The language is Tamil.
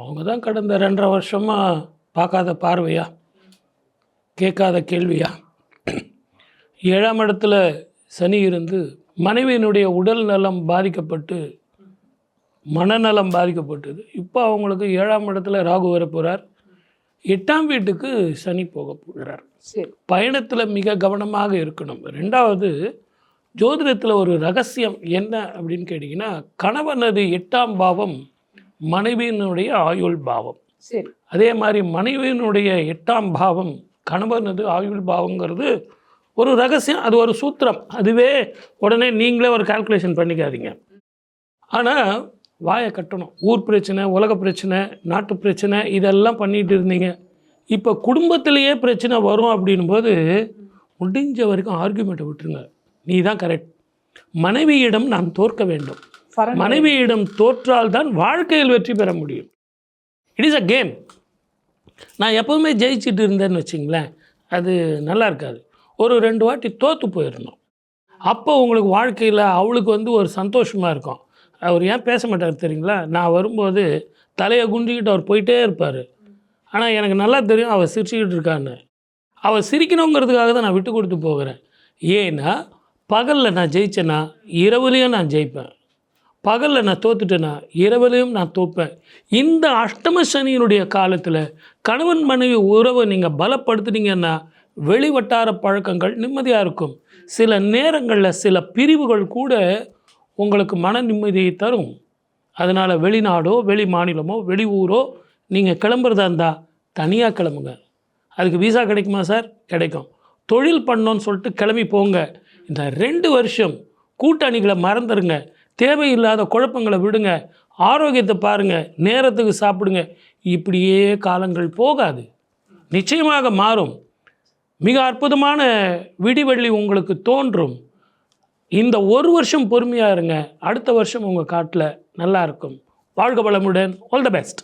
அவங்க தான் கடந்த ரெண்டரை வருஷமாக பார்க்காத பார்வையா? கேட்காத கேள்வியா? ஏழாம் இடத்துல சனி இருந்து மனைவியினுடைய உடல் நலம் பாதிக்கப்பட்டு மனநலம் பாதிக்கப்பட்டது. இப்போ அவங்களுக்கு ஏழாம் இடத்துல ராகு வர போகிறார் எட்டாம் வீட்டுக்கு சனி போக போகிறார். சரி. பயணத்தில் மிக கவனமாக இருக்கணும். ரெண்டாவது ஜோதிடத்தில் ஒரு ரகசியம் என்ன அப்படின்னு கேட்டிங்கன்னா கணவனது எட்டாம் பாவம் மனைவியினுடைய ஆயுள் பாவம். சரி. அதே மாதிரி மனைவியினுடைய எட்டாம் பாவம் கணவனது ஆயுள் பாவங்கிறது ஒரு ரகசியம் அது ஒரு சூத்திரம். அதுவே உடனே நீங்களே ஒரு கால்குலேஷன் பண்ணிக்காதீங்க. ஆனால் வாயை கட்டணும். ஊர் பிரச்சனை உலக பிரச்சனை நாட்டு பிரச்சனை இதெல்லாம் பண்ணிட்டு இருந்தீங்க. இப்போ குடும்பத்திலேயே பிரச்சனை வரும் அப்படின்போது முடிஞ்ச வரைக்கும் ஆர்குமெண்ட்டை விட்டுருங்க. நீ தான் கரெக்ட் மனைவியிடம் நான் தோற்க வேண்டும். மனைவியிடம் தோற்றால் தான் வாழ்க்கையில் வெற்றி பெற முடியும். இட் இஸ் அ கேம் நான் எப்போவுமே ஜெயிச்சிட்டு இருந்தேன்னு வச்சிங்களேன் அது நல்லா இருக்காது. ஒரு ரெண்டு வாட்டி தோற்று போயிடணும் அப்போ உங்களுக்கு வாழ்க்கையில் அவளுக்கு வந்து ஒரு சந்தோஷமாக இருக்கும். அவர் ஏன் பேச மாட்டார் தெரியுங்களா? நான் வரும்போது தலையை குண்டிக்கிட்டு அவர் போயிட்டே இருப்பார். ஆனால் எனக்கு நல்லா தெரியும் அவள் சிரிச்சுக்கிட்டு இருக்கான்னு. அவள் சிரிக்கணுங்கிறதுக்காக தான் நான் விட்டு கொடுத்து போகிறேன். ஏன்னா பகலில் நான் ஜெயிச்சேன்னா இரவுலேயும் நான் ஜெயிப்பேன். பகலில் நான் தோத்துட்டேன்னா இரவுலையும் நான் தோப்பேன். இந்த அஷ்டம சனியினுடைய காலத்தில் கணவன் மனைவி உறவை நீங்கள் பலப்படுத்துனீங்கன்னா வெளிவட்டார பழக்கங்கள் நிம்மதியாக இருக்கும். சில நேரங்களில் சில பிரிவுகள் கூட உங்களுக்கு மன நிம்மதியை தரும். அதனால் வெளிநாடோ வெளி மாநிலமோ வெளி ஊரோ நீங்கள் கிளம்புறதா இருந்தால் தனியாக கிளம்புங்க. அதுக்கு விசா கிடைக்குமா சார்? கிடைக்கும். தொழில் பண்ணோன்னு சொல்லிட்டு கிளம்பி போங்க. இந்த ரெண்டு வருஷம் கூட்டணிகளை மறந்துடுங்க தேவையில்லாத குழப்பங்களை விடுங்க. ஆரோக்கியத்தை பாருங்கள் நேரத்துக்கு சாப்பிடுங்க. இப்படியே காலங்கள் போகாது. நிச்சயமாக மாறும். மிக அற்புதமான விடிவெள்ளி உங்களுக்கு தோன்றும். இந்த ஒரு வருஷம் பொறுமையாக இருங்க. அடுத்த வருஷம் உங்கள் காட்டில் நல்லா இருக்கும். வாழ்க வளமுடன். All the best